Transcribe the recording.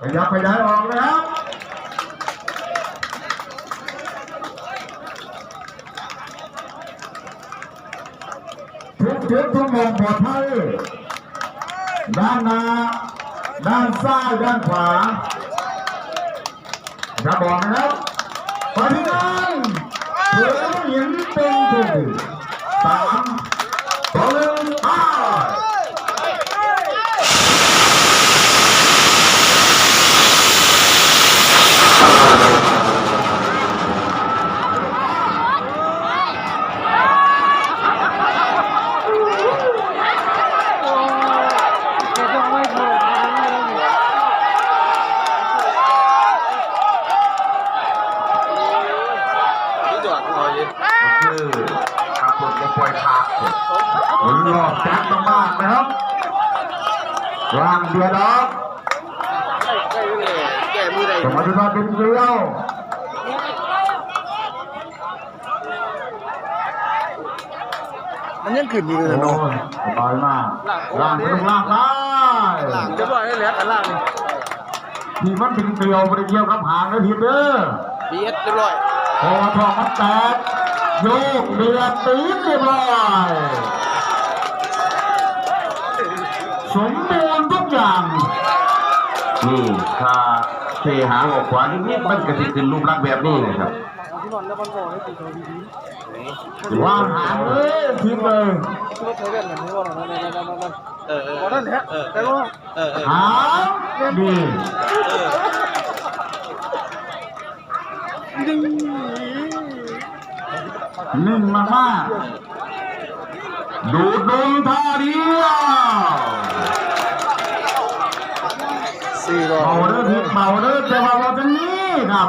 ขยับขยายออกนะครับทุกทิศทุกมุมปลอดภัยด้านหน้าด้านซ้ายด้านขวาจะบอกนะครับปฏิงานเพื่อหญิงเป็นผู้ดีสามสองหนึ่งไป ดคอยคือขับรถมาปล่อยขาดหมุนรอบแจ็คมากนะครับร่างเบียดออกแก้มือใดสมรรถนะเป็นเกลียวมันยังขึ้นอยู่เลยนะยสบายมากร่างเป็นร่างได้ล่างจะปล่อยให้เหลือกันล่างนี่ที่มันเป็นเกลียวไม่ได้เกี่ยวกับหางนะทีเด้อเบีเอสเรียบร้อย พอทองมันแตกโยกเดือดตีนเรียบร้อยสมบูรณ์ทุกอย่างนี่ถ้าเทหางออกขวานิดๆมันก็จะขึ้นรูปลักษณ์แบบนี้นะครับที่นอนแล้วมันบอกให้ตีตัวดีวางหางเลยทีมเลยๆรถใช้แบบนี้ว่านั่น นั่นนั่นนั่นเออเออนั่นแหละแต่ว่าเออเออหางดีนิ่งมากมากๆดูดนมท่าเดียวสี่ร้อเบายเด้อทีเบาเด้อแต่ว่าเราจะนี้ครับ